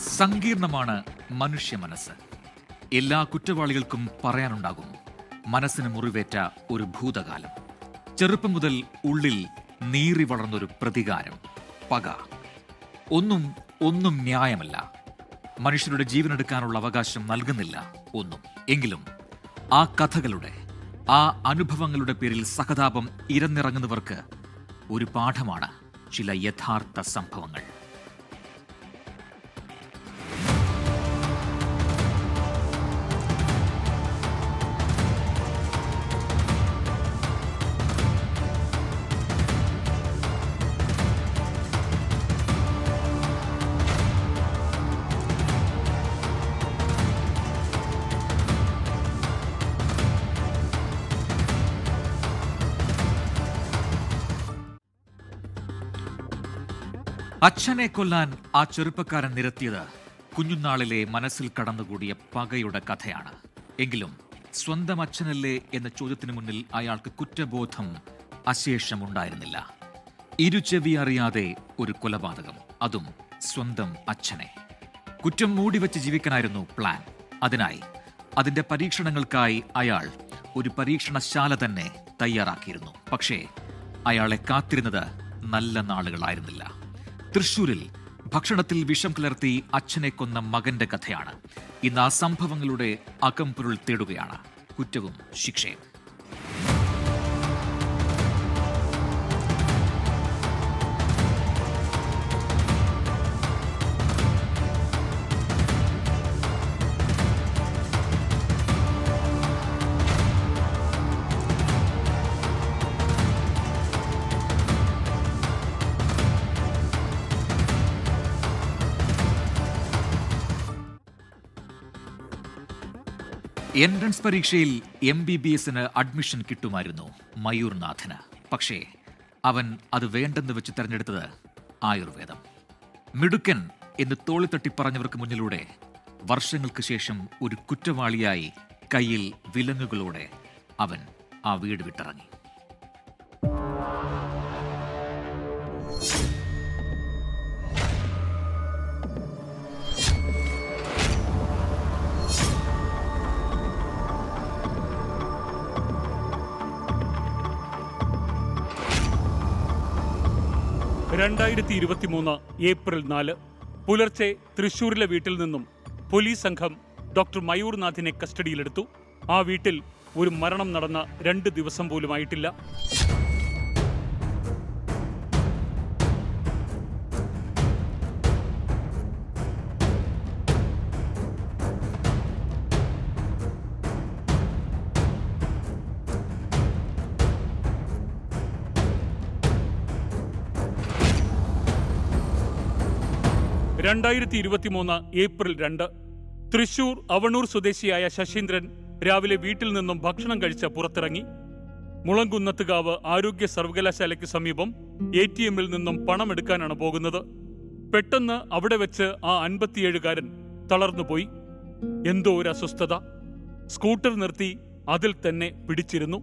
സങ്കീർണമാണ് മനുഷ്യ മനസ്സ്. എല്ലാ കുറ്റവാളികൾക്കും പറയാനുണ്ടാകും മനസ്സിന് മുറിവേറ്റ ഒരു ഭൂതകാലം. ചെറുപ്പം മുതൽ ഉള്ളിൽ നീറി വളർന്നൊരു പ്രതികാരം പക. ഒന്നും ഒന്നും ന്യായമല്ല. മനുഷ്യരുടെ ജീവനെടുക്കാനുള്ള അവകാശം നൽകുന്നില്ല ഒന്നും. എങ്കിലും ആ കഥകളുടെ ആ അനുഭവങ്ങളുടെ പേരിൽ സഹതാപം ഇരന്നിറങ്ങുന്നവർക്ക് ഒരു പാഠമാണ് ചില യഥാർത്ഥ സംഭവങ്ങൾ. അച്ഛനെ കൊല്ലാൻ ആ ചെറുപ്പക്കാരൻ നിരത്തിയത് കുഞ്ഞുനാളിലെ മനസ്സിൽ കടന്നുകൂടിയ പകയുടെ കഥയാണ്. എങ്കിലും സ്വന്തം അച്ഛനല്ലേ എന്ന ചോദ്യത്തിന് മുന്നിൽ അയാൾക്ക് കുറ്റബോധം അശേഷമുണ്ടായിരുന്നില്ല. ഇരുചെവി അറിയാതെ ഒരു കൊലപാതകം അതും സ്വന്തം അച്ഛനെ. കുറ്റം മൂടിവെച്ച് ജീവിക്കാനായിരുന്നു പ്ലാൻ. അതിനായി അതിന്റെ പരീക്ഷണങ്ങൾക്കായി അയാൾ ഒരു പരീക്ഷണശാല തന്നെ തയ്യാറാക്കിയിരുന്നു. പക്ഷേ അയാളെ കാത്തിരുന്നത് നല്ല നാളുകളായിരുന്നില്ല. തൃശൂരിൽ ഭക്ഷണത്തിൽ വിഷം കലർത്തി അച്ഛനെ കൊന്ന മകന്റെ കഥയാണ്. ഇന്ന് ആ സംഭവങ്ങളുടെ അകംപൊരുൾ തേടുകയാണ്. കുറ്റവും ശിക്ഷയും. എൻട്രൻസ് പരീക്ഷയിൽ എം ബി ബി എസിന് അഡ്മിഷൻ കിട്ടുമായിരുന്നു മയൂർനാഥന്. പക്ഷേ അവൻ അത് വേണ്ടെന്ന് വെച്ച് തെരഞ്ഞെടുത്തത് ആയുർവേദം. മിടുക്കൻ എന്ന് തോളിത്തട്ടി പറഞ്ഞവർക്ക് മുന്നിലൂടെ വർഷങ്ങൾക്ക് ശേഷം ഒരു കുറ്റവാളിയായി കയ്യിൽ വിലങ്ങുകളോടെ അവൻ ആ വീട് വിട്ടിറങ്ങി. രണ്ടായിരത്തി ഇരുപത്തിമൂന്ന് ഏപ്രിൽ നാല് പുലർച്ചെ തൃശൂരിലെ വീട്ടിൽ നിന്നും പോലീസ് സംഘം ഡോക്ടർ മയൂർനാഥിനെ കസ്റ്റഡിയിലെടുത്തു. ആ വീട്ടിൽ ഒരു മരണം നടന്ന രണ്ട് ദിവസം പോലും ആയിട്ടില്ല രണ്ടായിരത്തി ഇരുപത്തിമൂന്ന് ഏപ്രിൽ രണ്ട് തൃശൂർ അവണൂർ സ്വദേശിയായ ശശീന്ദ്രൻ രാവിലെ വീട്ടിൽ നിന്നും ഭക്ഷണം കഴിച്ച് പുറത്തിറങ്ങി. മുളങ്കുന്നത്തുകാവ് ആരോഗ്യ സർവകലാശാലയ്ക്ക് സമീപം എ ടി എമ്മിൽ നിന്നും പണമെടുക്കാനാണ് പോകുന്നത്. പെട്ടെന്ന് അവിടെ വെച്ച് ആ അൻപത്തിയേഴുകാരൻ തളർന്നുപോയി. എന്തോ ഒരു അസ്വസ്ഥത. സ്കൂട്ടർ നിർത്തി അതിൽ തന്നെ പിടിച്ചിരുന്നു.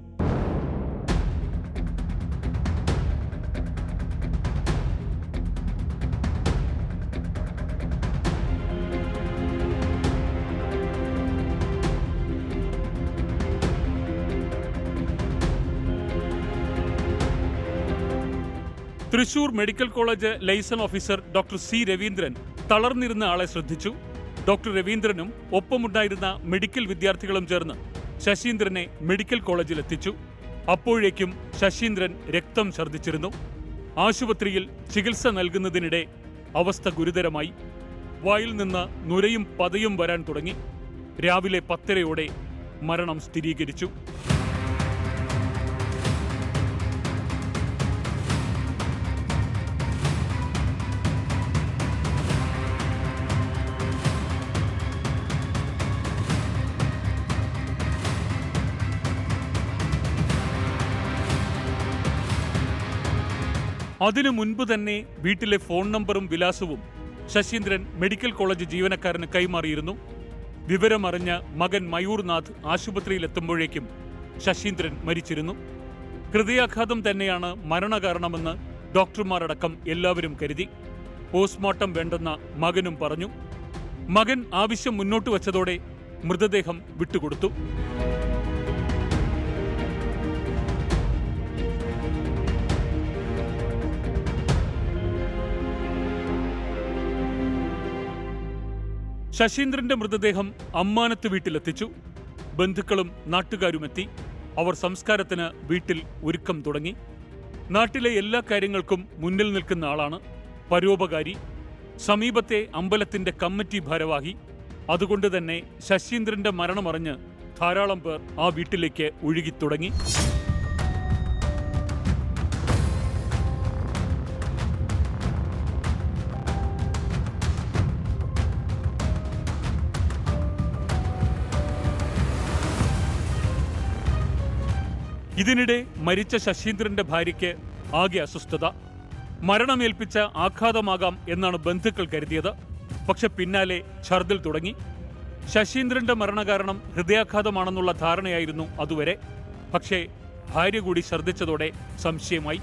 Thrissur medical college liaison officer doctor C Raveendran തളർന്നിരുന്ന ആളെ ശ്രദ്ധിച്ചു. ഡോക്ടർ രവീന്ദ്രനും ഒപ്പമുണ്ടായിരുന്ന മെഡിക്കൽ വിദ്യാർത്ഥികളും ചേർന്ന് ശശീന്ദ്രനെ മെഡിക്കൽ കോളേജിൽ എത്തിച്ചു അപ്പോഴേക്കും ശശീന്ദ്രൻ രക്തം ഛർദ്ദിച്ചിരുന്നു. ആശുപത്രിയിൽ ചികിത്സ നൽകുന്നതിനിടെ അവസ്ഥ ഗുരുതരമായി. വായിൽ നിന്ന് നുരയും പതയും വരാൻ തുടങ്ങി. രാവിലെ പത്തരയോടെ മരണം സ്ഥിരീകരിച്ചു. അതിനു മുൻപ് തന്നെ വീട്ടിലെ ഫോൺ നമ്പറും വിലാസവും ശശീന്ദ്രൻ മെഡിക്കൽ കോളേജ് ജീവനക്കാരന് കൈമാറിയിരുന്നു. വിവരമറിഞ്ഞ മകൻ മയൂർനാഥ് ആശുപത്രിയിലെത്തുമ്പോഴേക്കും ശശീന്ദ്രൻ മരിച്ചിരുന്നു. ഹൃദയാഘാതം തന്നെയാണ് മരണകാരണമെന്ന് ഡോക്ടർമാരടക്കം എല്ലാവരും കരുതി. പോസ്റ്റ്മോർട്ടം വേണ്ടെന്ന മകനും പറഞ്ഞു. മകൻ ആവശ്യം മുന്നോട്ട് വച്ചതോടെ മൃതദേഹം വിട്ടുകൊടുത്തു. ശശീന്ദ്രന്റെ മൃതദേഹം അമ്മാനത്ത് വീട്ടിലെത്തിച്ചു. ബന്ധുക്കളും നാട്ടുകാരുമെത്തി. അവർ സംസ്കാരത്തിന് വീട്ടിൽ ഒരുക്കം തുടങ്ങി. നാട്ടിലെ എല്ലാ കാര്യങ്ങൾക്കും മുന്നിൽ നിൽക്കുന്ന ആളാണ് പരോപകാരി. സമീപത്തെ അമ്പലത്തിന്റെ കമ്മിറ്റി ഭാരവാഹി. അതുകൊണ്ട് തന്നെ ശശീന്ദ്രന്റെ മരണമറിഞ്ഞ് ധാരാളം പേർ ആ വീട്ടിലേക്ക് ഒഴുകിത്തുടങ്ങി. ഇതിനിടെ മരിച്ച ശശീന്ദ്രന്റെ ഭാര്യയ്ക്ക് ആകെ അസ്വസ്ഥത. മരണമേൽപ്പിച്ച ആഘാതമാകാം എന്നാണ് ബന്ധുക്കൾ കരുതിയത്. പക്ഷെ പിന്നാലെ ഛർദിൽ തുടങ്ങി. ശശീന്ദ്രന്റെ മരണകാരണം ഹൃദയാഘാതമാണെന്നുള്ള ധാരണയായിരുന്നു അതുവരെ. പക്ഷേ ഭാര്യ കൂടി ഛർദ്ദിച്ചതോടെ സംശയമായി.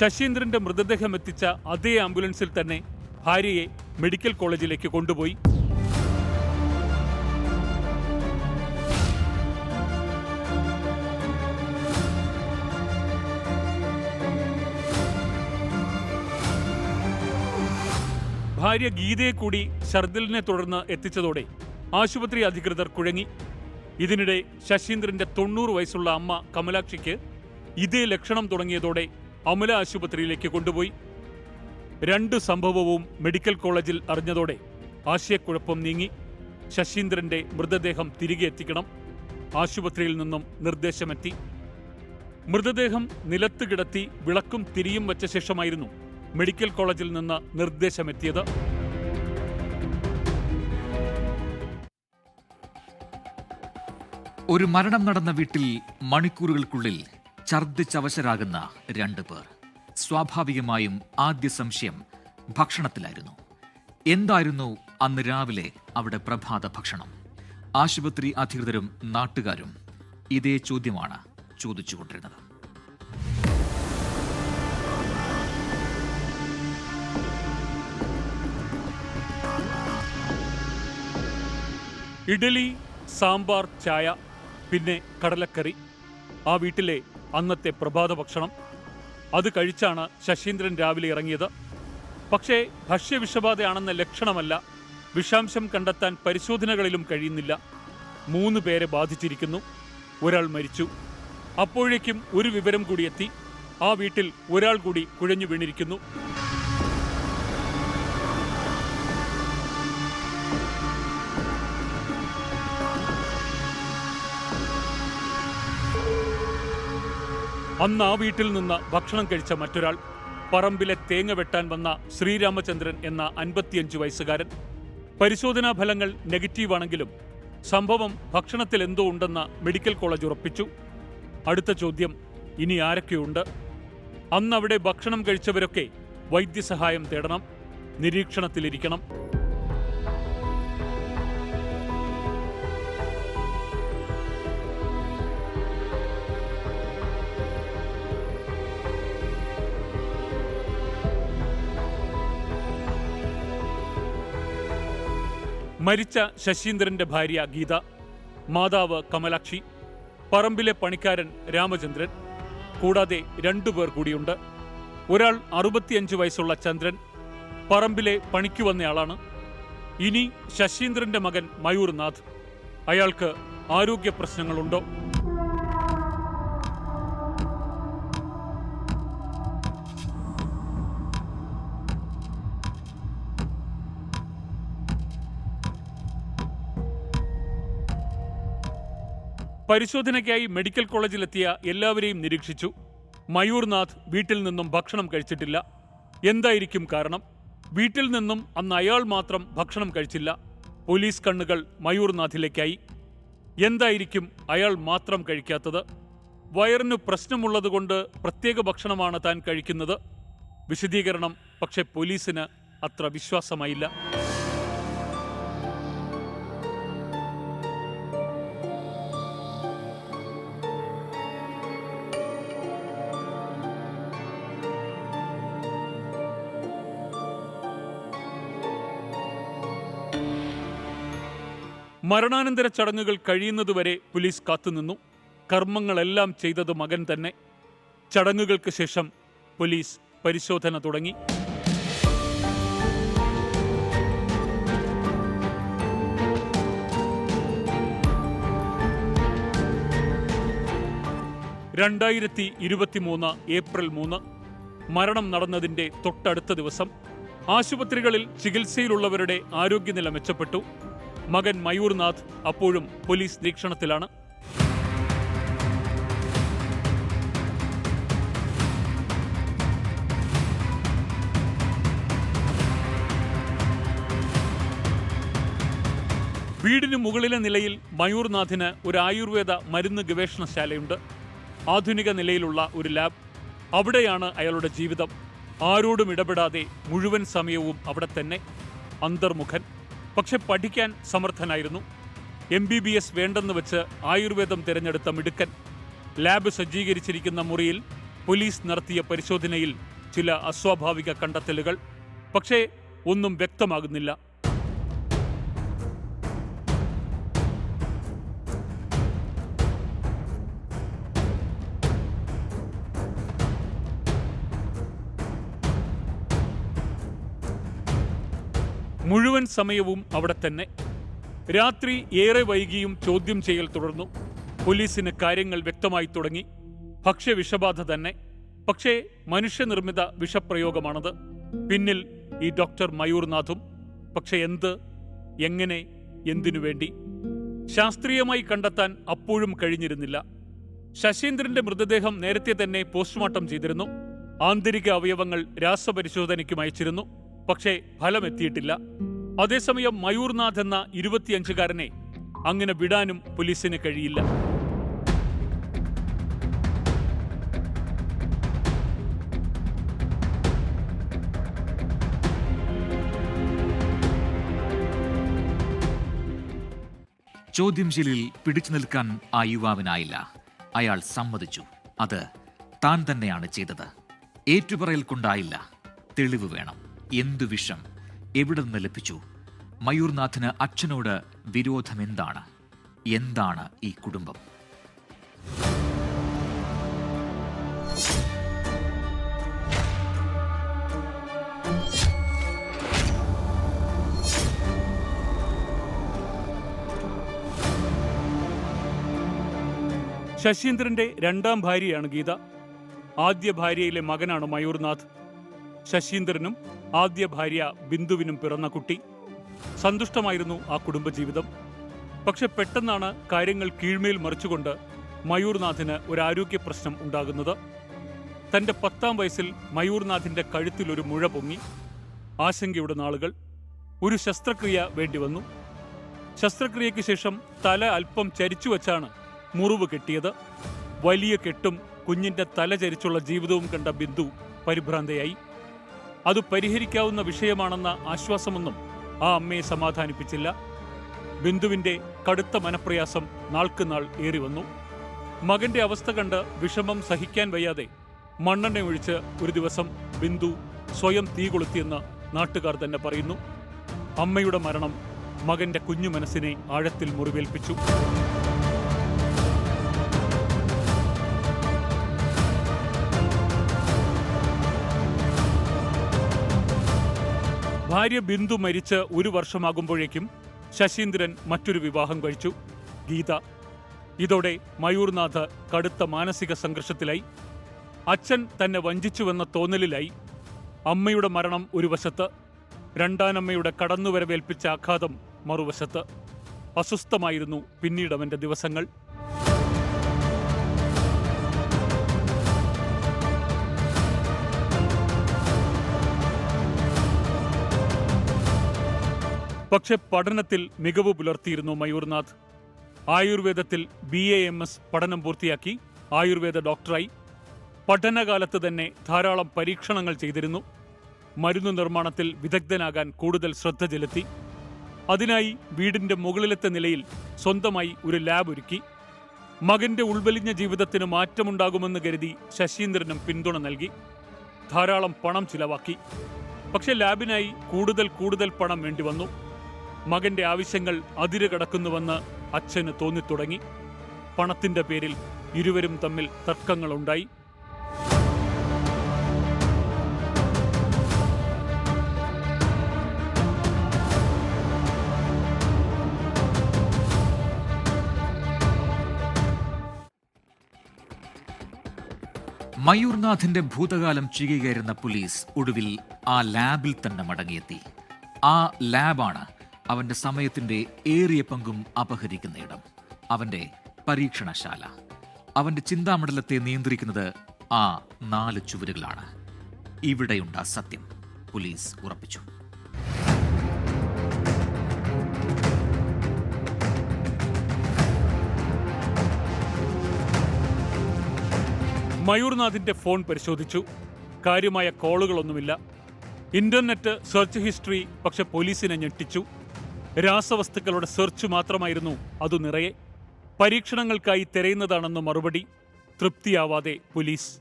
ശശീന്ദ്രന്റെ മൃതദേഹം എത്തിച്ച അതേ ആംബുലൻസിൽ തന്നെ ഭാര്യയെ മെഡിക്കൽ കോളേജിലേക്ക് കൊണ്ടുപോയി. ഭാര്യ ഗീതയെ കൂടി ഷർദിലിനെ തുടർന്ന് എത്തിച്ചതോടെ ആശുപത്രി അധികൃതർ കുഴങ്ങി. ഇതിനിടെ ശശീന്ദ്രന്റെ തൊണ്ണൂറ് വയസ്സുള്ള അമ്മ കമലാക്ഷിക്ക് ഇതേ ലക്ഷണം തുടങ്ങിയതോടെ അമല ആശുപത്രിയിലേക്ക് കൊണ്ടുപോയി. രണ്ട് സംഭവവും മെഡിക്കൽ കോളേജിൽ അറിഞ്ഞതോടെ ആശയക്കുഴപ്പം നീങ്ങി. ശശീന്ദ്രന്റെ മൃതദേഹം തിരികെ എത്തിക്കണം. ആശുപത്രിയിൽ നിന്നും നിർദ്ദേശമെത്തി. മൃതദേഹം നിലത്ത് കിടത്തി വിളക്കും തിരിയും വച്ച ശേഷമായിരുന്നു മെഡിക്കൽ കോളേജിൽ നിന്ന് നിർദ്ദേശമെത്തിയത്. ഒരു മരണം നടന്ന വീട്ടിൽ മണിക്കൂറുകൾക്കുള്ളിൽ ഛർദ്ദിച്ചവശരാകുന്ന രണ്ട് പേർ. സ്വാഭാവികമായും ആദ്യ സംശയം ഭക്ഷണത്തിലായിരുന്നു. എന്തായിരുന്നു അന്ന് രാവിലെ അവിടെ പ്രഭാത ഭക്ഷണം? ആശുപത്രി അധികൃതരും നാട്ടുകാരും ഇതേ ചോദ്യമാണ് ചോദിച്ചുകൊണ്ടിരുന്നത്. ഇഡലി സാമ്പാർ ചായ പിന്നെ കടലക്കറി. ആ വീട്ടിലെ അന്നത്തെ പ്രഭാത ഭക്ഷണം. അത് കഴിച്ചാണ് ശശീന്ദ്രൻ രാവിലെ ഇറങ്ങിയത്. പക്ഷേ ഭക്ഷ്യവിഷബാധയാണെന്ന ലക്ഷണമല്ല വിഷാംശം കണ്ടെത്താൻ പരിശോധനകളിലും കഴിയുന്നില്ല. മൂന്ന് പേരെ ബാധിച്ചിരിക്കുന്നു. ഒരാൾ മരിച്ചു. അപ്പോഴേക്കും ഒരു വിവരം കൂടി എത്തി. ആ വീട്ടിൽ ഒരാൾ കൂടി കുഴഞ്ഞു വീണിരിക്കുന്നു. അന്ന് ആ വീട്ടിൽ നിന്ന് ഭക്ഷണം കഴിച്ച മറ്റൊരാൾ പറമ്പിലെ തേങ്ങ വെട്ടാൻ വന്ന ശ്രീരാമചന്ദ്രൻ എന്ന അൻപത്തിയഞ്ച് വയസ്സുകാരൻ. പരിശോധനാ ഫലങ്ങൾ നെഗറ്റീവാണെങ്കിലും സംഭവം ഭക്ഷണത്തിൽ എന്തോ ഉണ്ടെന്ന് മെഡിക്കൽ കോളേജ് ഉറപ്പിച്ചു. അടുത്ത ചോദ്യം ഇനി ആരൊക്കെയുണ്ട്? അന്ന് അവിടെ ഭക്ഷണം കഴിച്ചവരൊക്കെ വൈദ്യസഹായം തേടണം നിരീക്ഷണത്തിലിരിക്കണം. മരിച്ച ശശീന്ദ്രന്റെ ഭാര്യ ഗീത മാതാവ് കമലാക്ഷി പറമ്പിലെ പണിക്കാരൻ രാമചന്ദ്രൻ കൂടാതെ രണ്ടുപേർ കൂടിയുണ്ട്. ഒരാൾ അറുപത്തിയഞ്ച് വയസ്സുള്ള ചന്ദ്രൻ പറമ്പിലെ പണിക്കു വന്നയാളാണ്. ഇനി ശശീന്ദ്രന്റെ മകൻ മയൂർനാഥ്. അയാൾക്ക് ആരോഗ്യ പ്രശ്നങ്ങളുണ്ടോ? പരിശോധനയ്ക്കായി മെഡിക്കൽ കോളേജിലെത്തിയ എല്ലാവരെയും നിരീക്ഷിച്ചു. മയൂർനാഥ് വീട്ടിൽ നിന്നും ഭക്ഷണം കഴിച്ചിട്ടില്ല. എന്തായിരിക്കും കാരണം? വീട്ടിൽ നിന്നും അന്ന് അയാൾ മാത്രം ഭക്ഷണം കഴിച്ചില്ല. പോലീസ് കണ്ണുകൾ മയൂർനാഥിലേക്കായി. എന്തായിരിക്കും അയാൾ മാത്രം കഴിക്കാത്തത്? വയറിന് പ്രശ്നമുള്ളതുകൊണ്ട് പ്രത്യേക ഭക്ഷണമാണ് താൻ കഴിക്കുന്നത്. വിശദീകരണം പക്ഷേ പോലീസിന് അത്ര വിശ്വാസമായില്ല. മരണാനന്തര ചടങ്ങുകൾ കഴിയുന്നതുവരെ പോലീസ് കാത്തുനിന്നു. കർമ്മങ്ങളെല്ലാം ചെയ്തത് മകൻ തന്നെ. ചടങ്ങുകൾക്ക് ശേഷം പോലീസ് പരിശോധന തുടങ്ങി. രണ്ടായിരത്തി ഇരുപത്തിമൂന്ന് ഏപ്രിൽ മൂന്ന് മരണം നടന്നതിന്റെ തൊട്ടടുത്ത ദിവസം ആശുപത്രികളിൽ ചികിത്സയിലുള്ളവരുടെ ആരോഗ്യനില മെച്ചപ്പെട്ടു. മകൻ മയൂർനാഥ് അപ്പോഴും പോലീസ് നിരീക്ഷണത്തിലാണ്. വീടിന് മുകളിലെ നിലയിൽ മയൂർനാഥിന് ഒരു ആയുർവേദ മരുന്ന് ഗവേഷണശാലയുണ്ട്. ആധുനിക നിലയിലുള്ള ഒരു ലാബ്. അവിടെയാണ് അയാളുടെ ജീവിതം. ആരോടും ഇടപെടാതെ മുഴുവൻ സമയവും അവിടെ തന്നെ. അന്തർമുഖൻ. പക്ഷെ പഠിക്കാൻ സമർത്ഥനായിരുന്നു. എം ബി ബി എസ് വേണ്ടെന്ന് വെച്ച് ആയുർവേദം തിരഞ്ഞെടുത്ത മിടുക്കൻ. ലാബ് സജ്ജീകരിച്ചിരിക്കുന്ന മുറിയിൽ പോലീസ് നടത്തിയ പരിശോധനയിൽ ചില അസ്വാഭാവിക കണ്ടെത്തലുകൾ. പക്ഷേ ഒന്നും വ്യക്തമാകുന്നില്ല. സമയവും അവിടെ തന്നെ. രാത്രി ഏറെ വൈകിയും ചോദ്യം ചെയ്യൽ തുടർന്നു. പോലീസിന് കാര്യങ്ങൾ വ്യക്തമായി തുടങ്ങി. ഭക്ഷ്യവിഷബാധ തന്നെ. പക്ഷേ മനുഷ്യനിർമ്മിത വിഷപ്രയോഗമാണത്. പിന്നിൽ ഈ ഡോക്ടർ മയൂർനാഥും. പക്ഷെ എന്ത് എങ്ങനെ എന്തിനു വേണ്ടി? ശാസ്ത്രീയമായി കണ്ടെത്താൻ അപ്പോഴും കഴിഞ്ഞിരുന്നില്ല. ശശീന്ദ്രന്റെ മൃതദേഹം നേരത്തെ തന്നെ പോസ്റ്റ്മോർട്ടം ചെയ്തിരുന്നു. ആന്തരിക അവയവങ്ങൾ രാസപരിശോധനയ്ക്കും അയച്ചിരുന്നു. പക്ഷേ ഫലമെത്തിയിട്ടില്ല. അതേസമയം മയൂർനാഥ് എന്ന ഇരുപത്തിയഞ്ചുകാരനെ അങ്ങനെ വിടാനും പോലീസിന് കഴിയില്ല. ചോദ്യം ചെയ്യലിൽ പിടിച്ചു നിൽക്കാൻ ആ യുവാവിനായില്ല. അയാൾ സമ്മതിച്ചു. അത് താൻ തന്നെയാണ് ചെയ്തത്. ഏറ്റുപറയൽ കൊണ്ടായില്ല. തെളിവ് വേണം. എന്തു വിഷം? എവിടെ നിന്ന് ലഭിച്ചു? മയൂർനാഥിന് അച്ഛനോട് വിരോധം എന്താണ് എന്താണ് ഈ കുടുംബം? ശശീന്ദ്രന്റെ രണ്ടാം ഭാര്യയാണ് ഗീത. ആദ്യ ഭാര്യയിലെ മകനാണ് മയൂർനാഥ്. ശശീന്ദ്രനും ആദ്യ ഭാര്യ ബിന്ദുവിനും പിറന്ന കുട്ടി. സന്തുഷ്ടമായിരുന്നു ആ കുടുംബജീവിതം. പക്ഷെ പെട്ടെന്നാണ് കാര്യങ്ങൾ കീഴ്മേൽ മറിച്ചുകൊണ്ട് മയൂർനാഥിന് ഒരു ആരോഗ്യ പ്രശ്നം ഉണ്ടാകുന്നത്. തന്റെ പത്താം വയസ്സിൽ മയൂർനാഥിന്റെ കഴുത്തിൽ ഒരു മുഴ പൊങ്ങി. ആശങ്കയുടെ നാളുകൾ. ഒരു ശസ്ത്രക്രിയ വേണ്ടി വന്നു. ശസ്ത്രക്രിയയ്ക്ക് ശേഷം തല അല്പം ചരിച്ചു വച്ചാണ് മുറിവ് കെട്ടിയത്. വലിയ കെട്ടും കുഞ്ഞിന്റെ തല ചരിച്ചുള്ള ജീവിതവും കണ്ട ബിന്ദു പരിഭ്രാന്തയായി. അത് പരിഹരിക്കാവുന്ന വിഷയമാണെന്ന ആശ്വാസമൊന്നും ആ അമ്മയെ സമാധാനിപ്പിച്ചില്ല. ബിന്ദുവിന്റെ കടുത്ത മനപ്രയാസം നാൾക്കുനാൾ ഏറി വന്നു മകന്റെ അവസ്ഥ കണ്ട് വിഷമം സഹിക്കാൻ വയ്യാതെ മണ്ണെണ്ണ ഒഴിച്ച് ഒരു ദിവസം ബിന്ദു സ്വയം തീ കൊളുത്തിയെന്ന് നാട്ടുകാർ തന്നെ പറയുന്നു. അമ്മയുടെ മരണം മകന്റെ കുഞ്ഞു മനസ്സിനെ ആഴത്തിൽ മുറിവേൽപ്പിച്ചു. ഭാര്യ ബിന്ദു മരിച്ച് ഒരു വർഷമാകുമ്പോഴേക്കും ശശീന്ദ്രൻ മറ്റൊരു വിവാഹം കഴിച്ചു. ഗീത. ഇതോടെ മയൂർനാഥ് കടുത്ത മാനസിക സംഘർഷത്തിലായി. അച്ഛൻ തന്നെ വഞ്ചിച്ചുവെന്ന തോന്നലിലായി. അമ്മയുടെ മരണം ഒരു വശത്ത്. രണ്ടാനമ്മയുടെ കടന്നുവരവേൽപ്പിച്ച ആഘാതം മറുവശത്ത്. അസ്വസ്ഥമായിരുന്നു പിന്നീട് അവന്റെ ദിവസങ്ങൾ. പക്ഷെ പഠനത്തിൽ മികവ് പുലർത്തിയിരുന്നു മയൂർനാഥ്. ആയുർവേദത്തിൽ ബി എ എം എസ് പഠനം പൂർത്തിയാക്കി ആയുർവേദ ഡോക്ടറായി. പഠനകാലത്ത് തന്നെ ധാരാളം പരീക്ഷണങ്ങൾ ചെയ്തിരുന്നു. മരുന്ന് നിർമ്മാണത്തിൽ വിദഗ്ധനാകാൻ കൂടുതൽ ശ്രദ്ധ ചെലുത്തി. അതിനായി വീടിന്റെ മുകളിലത്തെ നിലയിൽ സ്വന്തമായി ഒരു ലാബ് ഒരുക്കി. മകന്റെ ഉൾവലിഞ്ഞ ജീവിതത്തിന് മാറ്റമുണ്ടാകുമെന്ന് കരുതി ശശീന്ദ്രനും പിന്തുണ നൽകി. ധാരാളം പണം ചിലവാക്കി. പക്ഷെ ലാബിനായി കൂടുതൽ കൂടുതൽ പണം വേണ്ടി വന്നു മകന്റെ ആവശ്യങ്ങൾ അതിര് കടക്കുന്നുവെന്ന് അച്ഛന് തോന്നിത്തുടങ്ങി. പണത്തിന്റെ പേരിൽ ഇരുവരും തമ്മിൽ തർക്കങ്ങളുണ്ടായി. മയൂർനാഥിന്റെ ഭൂതകാലം ചികയറുന്ന പോലീസ് ഒടുവിൽ ആ ലാബിൽ തന്നെ മടങ്ങിയെത്തി. ആ ലാബാണ് അവന്റെ സമയത്തിന്റെ ഏറിയ പങ്കും അപഹരിക്കുന്ന ഇടം. അവന്റെ പരീക്ഷണശാല. അവന്റെ ചിന്താമണ്ഡലത്തെ നിയന്ത്രിക്കുന്നത് ആ നാല് ചുവരുകളാണ്. ഇവിടെയുണ്ട് സത്യം. പോലീസ് ഉറപ്പിച്ചു. മയൂർനാഥിന്റെ ഫോൺ പരിശോധിച്ചു. കാര്യമായ കോളുകളൊന്നുമില്ല. ഇന്റർനെറ്റ് സെർച്ച് ഹിസ്റ്ററി പക്ഷെ പോലീസിനെ ഞെട്ടിച്ചു. രാസവസ്തുക്കളുടെ സെർച്ച് മാത്രമായിരുന്നു അതു നിറയെ. പരീക്ഷണങ്ങൾക്കായി തിരയുന്നതാണെന്ന മറുപടി തൃപ്തിയാവാതെ പോലീസ്.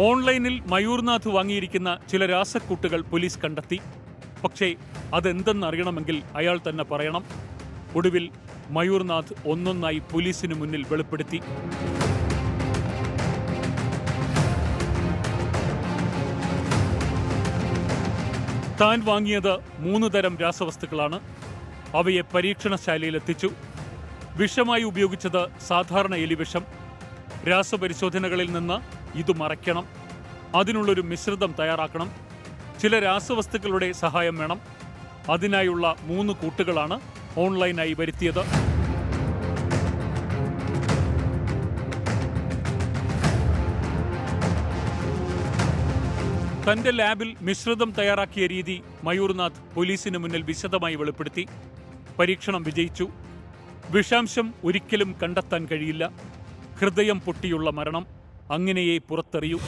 ഓൺലൈനിൽ മയൂർനാഥ് വാങ്ങിയിരിക്കുന്ന ചില രാസക്കൂട്ടുകൾ പോലീസ് കണ്ടെത്തി. പക്ഷേ അതെന്തെന്നറിയണമെങ്കിൽ അയാൾ തന്നെ പറയണം. ഒടുവിൽ മയൂർനാഥ് ഒന്നൊന്നായി പോലീസിന് മുന്നിൽ വെളിപ്പെടുത്തി. താൻ വാങ്ങിയത് മൂന്ന് തരം രാസവസ്തുക്കളാണ്. അവയെ പരീക്ഷണശാലയിലെത്തിച്ചു. വിഷമായി ഉപയോഗിച്ചത് സാധാരണ എലിവിഷം. രാസപരിശോധനകളിൽ നിന്ന് ഇത് മറയ്ക്കണം. അതിനുള്ളൊരു മിശ്രിതം തയ്യാറാക്കണം. ചില രാസവസ്തുക്കളുടെ സഹായം വേണം. അതിനായുള്ള മൂന്ന് കൂട്ടുകളാണ് ഓൺലൈനായി വരുത്തിയത്. തന്റെ ലാബിൽ മിശ്രിതം തയ്യാറാക്കിയ രീതി മയൂർനാഥ് പോലീസിന് മുന്നിൽ വിശദമായി വെളിപ്പെടുത്തി. പരീക്ഷണം വിജയിച്ചു. വിഷാംശം ഒരിക്കലും കണ്ടെത്താൻ കഴിയില്ല. ഹൃദയം പൊട്ടിയുള്ള മരണം അങ്ങനെയേ പുറത്തെറിയൂ.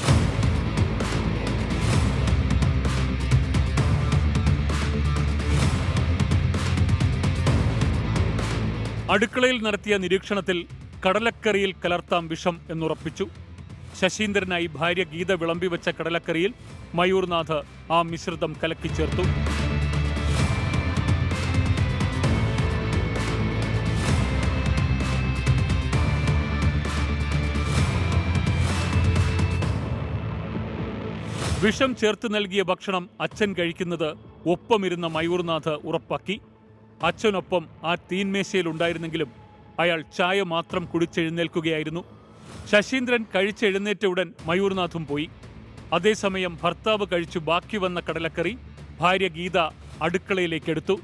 അടുക്കളയിൽ നടത്തിയ നിരീക്ഷണത്തിൽ കടലക്കറിയിൽ കലർത്താം വിഷം എന്നുറപ്പിച്ചു. ശശീന്ദ്രനായി ഭാര്യ ഗീത വിളമ്പിവെച്ച കടലക്കറിയിൽ മയൂർനാഥ് ആ മിശ്രിതം കലക്കിച്ചേർത്തു വിഷം ചേർത്ത് നൽകിയ ഭക്ഷണം അച്ഛൻ കഴിക്കുന്നത് ഒപ്പമിരുന്ന മയൂർനാഥ് ഉറപ്പാക്കി. അച്ഛനൊപ്പം ആ തീൻമേശയിൽ ഉണ്ടായിരുന്നെങ്കിലും അയാൾ ചായ മാത്രം കുടിച്ചെഴുന്നേൽക്കുകയായിരുന്നു. ശശീന്ദ്രൻ കഴിച്ചെഴുന്നേറ്റ ഉടൻ മയൂർനാഥും പോയി. അതേസമയം ഭർത്താവ് കഴിച്ചു ബാക്കി വന്ന കടലക്കറി ഭാര്യ ഗീത അടുക്കളയിലേക്ക് എടുത്തു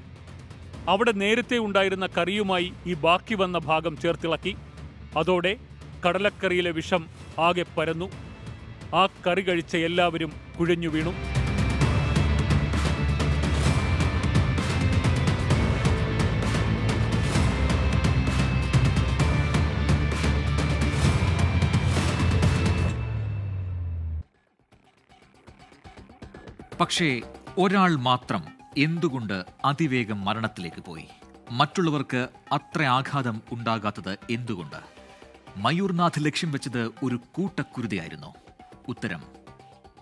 അവിടെ നേരത്തെ ഉണ്ടായിരുന്ന കറിയുമായി ഈ ബാക്കി വന്ന ഭാഗം ചേർത്തിളക്കി. അതോടെ കടലക്കറിയിലെ വിഷം ആകെ പരന്നു. ആ കറി കഴിച്ച എല്ലാവരും കുഴഞ്ഞു വീണു. പക്ഷേ ഒരാൾ മാത്രം എന്തുകൊണ്ട് അതിവേഗം മരണത്തിലേക്ക് പോയി? മറ്റുള്ളവർക്ക് അത്ര ആഘാതം ഉണ്ടാകാത്തത് എന്തുകൊണ്ട്? മയൂർനാഥ് ലക്ഷ്യം വെച്ചത് ഒരു കൂട്ടക്കുരുതിയായിരുന്നു. ഉത്തരം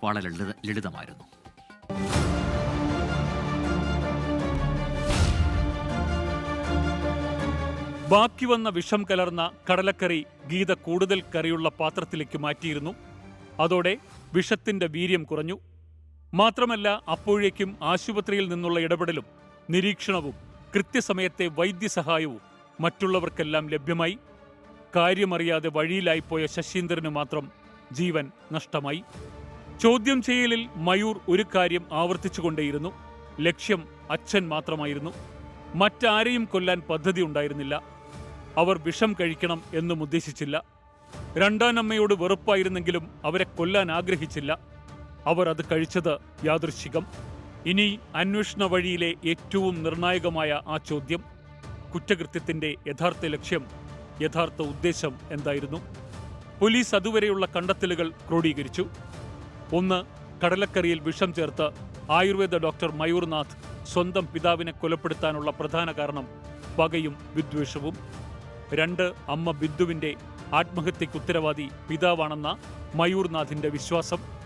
വളരെ ലളിതമായിരുന്നു. ബാക്കി വന്ന വിഷം കലർന്ന കടലക്കറി ഗീത കൂടുതൽ കറിയുള്ള പാത്രത്തിലേക്ക് മാറ്റിയിരുന്നു. അതോടെ വിഷത്തിന്റെ വീര്യം കുറഞ്ഞു. മാത്രമല്ല അപ്പോഴേക്കും ആശുപത്രിയിൽ നിന്നുള്ള ഇടപെടലും നിരീക്ഷണവും കൃത്യസമയത്തെ വൈദ്യസഹായവും മറ്റുള്ളവർക്കെല്ലാം ലഭ്യമായി. കാര്യമറിയാതെ വഴിയിലായിപ്പോയ ശശീന്ദ്രന് മാത്രം ജീവൻ നഷ്ടമായി. ചോദ്യം ചെയ്യലിൽ മയൂർ ഒരു കാര്യം ആവർത്തിച്ചുകൊണ്ടേയിരുന്നു. ലക്ഷ്യം അച്ഛൻ മാത്രമായിരുന്നു. മറ്റാരെയും കൊല്ലാൻ പദ്ധതി ഉണ്ടായിരുന്നില്ല. അവർ വിഷം കഴിക്കണം എന്നും ഉദ്ദേശിച്ചില്ല. രണ്ടാനമ്മയോട് വെറുപ്പായിരുന്നെങ്കിലും അവരെ കൊല്ലാൻ ആഗ്രഹിച്ചില്ല. അവർ അത് കഴിച്ചത് യാദൃശ്ചികം. ഇനി അന്വേഷണ വഴിയിലെ ഏറ്റവും നിർണായകമായ ആ ചോദ്യം കുറ്റകൃത്യത്തിന്റെ യഥാർത്ഥ ലക്ഷ്യം യഥാർത്ഥ ഉദ്ദേശം എന്തായിരുന്നു? പോലീസ് അതുവരെയുള്ള കണ്ടെത്തലുകൾ ക്രോഡീകരിച്ചു. ഒന്ന് കടലക്കറിയിൽ വിഷം ചേർത്ത് ആയുർവേദ ഡോക്ടർ മയൂർനാഥ് സ്വന്തം പിതാവിനെ കൊലപ്പെടുത്താനുള്ള പ്രധാന കാരണം പകയും വിദ്വേഷവും. രണ്ട് അമ്മ ബിന്ദുവിന്റെ ആത്മഹത്യയ്ക്ക് ഉത്തരവാദി പിതാവാണെന്ന മയൂർനാഥിന്റെ വിശ്വാസം.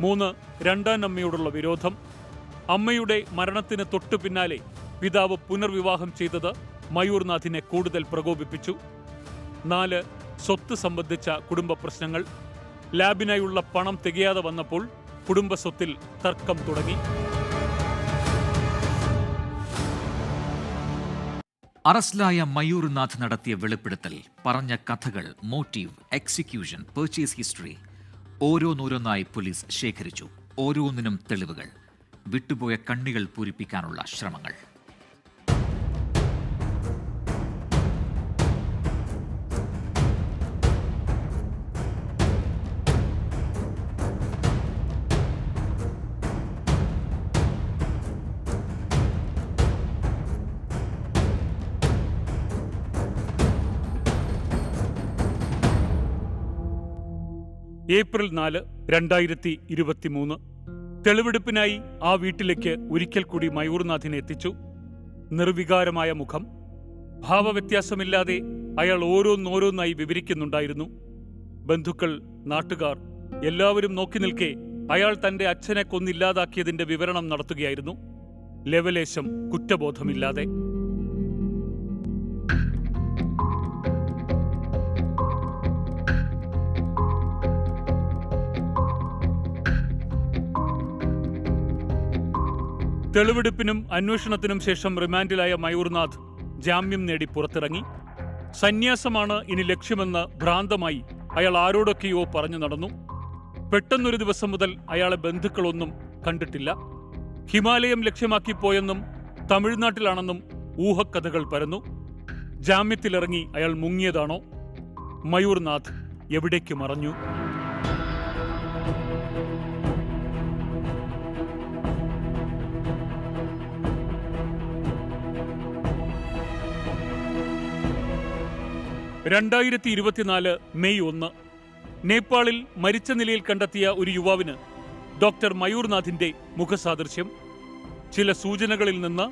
മൂന്ന് രണ്ടാം അമ്മയോടുള്ള വിരോധം. അമ്മയുടെ മരണത്തിന് തൊട്ടു പിന്നാലെ പിതാവ് പുനർവിവാഹം ചെയ്തത് മയൂർനാഥിനെ കൂടുതൽ പ്രകോപിപ്പിച്ചു. നാല് സ്വത്ത് സംബന്ധിച്ച കുടുംബ പ്രശ്നങ്ങൾ. ലാബിനായുള്ള പണം തികയാതെ വന്നപ്പോൾ കുടുംബ സ്വത്തിൽ തർക്കം തുടങ്ങി. അറസ്റ്റിലായ മയൂർനാഥ് നടത്തിയ വെളിപ്പെടുത്തൽ പറഞ്ഞ കഥകൾ മോട്ടീവ് എക്സിക്യൂഷൻ പർച്ചേസ് ഹിസ്റ്ററി ഓരോന്നോരോന്നായി പോലീസ് ശേഖരിച്ചു. ഓരോന്നിനും തെളിവുകൾ. വിട്ടുപോയ കണ്ണികൾ പൂരിപ്പിക്കാനുള്ള ശ്രമങ്ങൾ. ഏപ്രിൽ നാല് രണ്ടായിരത്തി ഇരുപത്തിമൂന്ന്. തെളിവെടുപ്പിനായി ആ വീട്ടിലേക്ക് ഒരിക്കൽ കൂടി മയൂർനാഥിനെ എത്തിച്ചു. നിർവികാരമായ മുഖം. ഭാവവ്യത്യാസമില്ലാതെ അയാൾ ഓരോന്നോരോന്നായി വിവരിക്കുന്നുണ്ടായിരുന്നു. ബന്ധുക്കൾ നാട്ടുകാർ എല്ലാവരും നോക്കി നിൽക്കെ അയാൾ തന്റെ അച്ഛനെ കൊന്നില്ലാതാക്കിയതിന്റെ വിവരണം നടത്തുകയായിരുന്നു. ലെവലേശം കുറ്റബോധമില്ലാതെ. തെളിവെടുപ്പിനും അന്വേഷണത്തിനും ശേഷം റിമാൻഡിലായ മയൂർനാഥ് ജാമ്യം നേടി പുറത്തിറങ്ങി. സന്യാസമാണ് ഇനി ലക്ഷ്യമെന്ന് ഭ്രാന്തമായി അയാൾ ആരോടൊക്കെയോ പറഞ്ഞു നടന്നു. പെട്ടെന്നൊരു ദിവസം മുതൽ അയാളെ ബന്ധുക്കളൊന്നും കണ്ടിട്ടില്ല. ഹിമാലയം ലക്ഷ്യമാക്കി പോയെന്നും തമിഴ്നാട്ടിലാണെന്നും ഊഹക്കഥകൾ പരന്നു. ജാമ്യത്തിലിറങ്ങി അയാൾ മുങ്ങിയതാണോ? മയൂർനാഥ് എവിടേക്ക് മറഞ്ഞു രണ്ടായിരത്തി ഇരുപത്തിനാല് മെയ് ഒന്ന് നേപ്പാളിൽ മരിച്ച നിലയിൽ കണ്ടെത്തിയ ഒരു യുവാവിന് ഡോക്ടർ മയൂർനാഥിന്റെ മുഖസാദൃശ്യം. ചില സൂചനകളിൽ നിന്ന്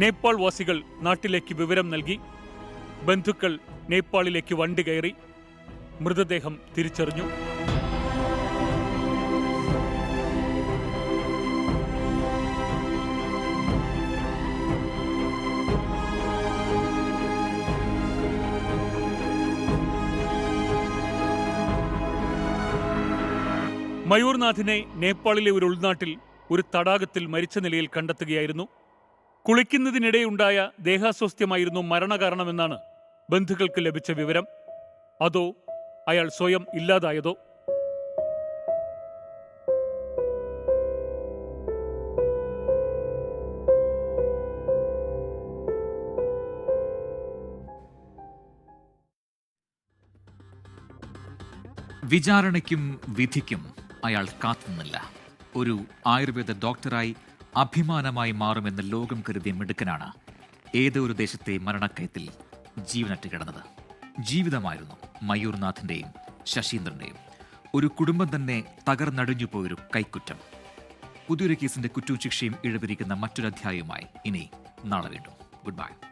നേപ്പാൾ വാസികൾ നാട്ടിലേക്ക് വിവരം നൽകി. ബന്ധുക്കൾ നേപ്പാളിലേക്ക് വണ്ടി കയറി. മൃതദേഹം തിരിച്ചറിഞ്ഞു. മയൂർനാഥിനെ നേപ്പാളിലെ ഒരു ഉൾനാട്ടിൽ ഒരു തടാകത്തിൽ മരിച്ച നിലയിൽ കണ്ടെത്തുകയായിരുന്നു. കുളിക്കുന്നതിനിടെയുണ്ടായ ദേഹാസ്വാസ്ഥ്യമായിരുന്നു മരണകാരണമെന്നാണ് ബന്ധുക്കൾക്ക് ലഭിച്ച വിവരം. അതോ അയാൾ സ്വയം ഇല്ലാതായതോ? വിചാരണയ്ക്കും വിധിക്കും അയാൾ കാത്തുനിന്നില്ല. ഒരു ആയുർവേദ ഡോക്ടറായി അഭിമാനമായി മാറുമെന്ന് ലോകം കരുതിയ മിടുക്കനാണ് ഏതോ ഒരു ദേശത്തെ മരണക്കയത്തിൽ ജീവനറ്റ് കിടന്നത്. ജീവിതമായിരുന്നു മയൂർനാഥിന്റെയും ശശീന്ദ്രന്റെയും ഒരു കുടുംബം തന്നെ തകർന്നടിഞ്ഞു പോയൊരു കൈക്കുറ്റം. പുതിയൊരു കേസിന്റെ കുറ്റവും ശിക്ഷയും ഇഴവിരിക്കുന്ന മറ്റൊരു അധ്യായവുമായി ഇനി നാളെ വീണ്ടും. Good bye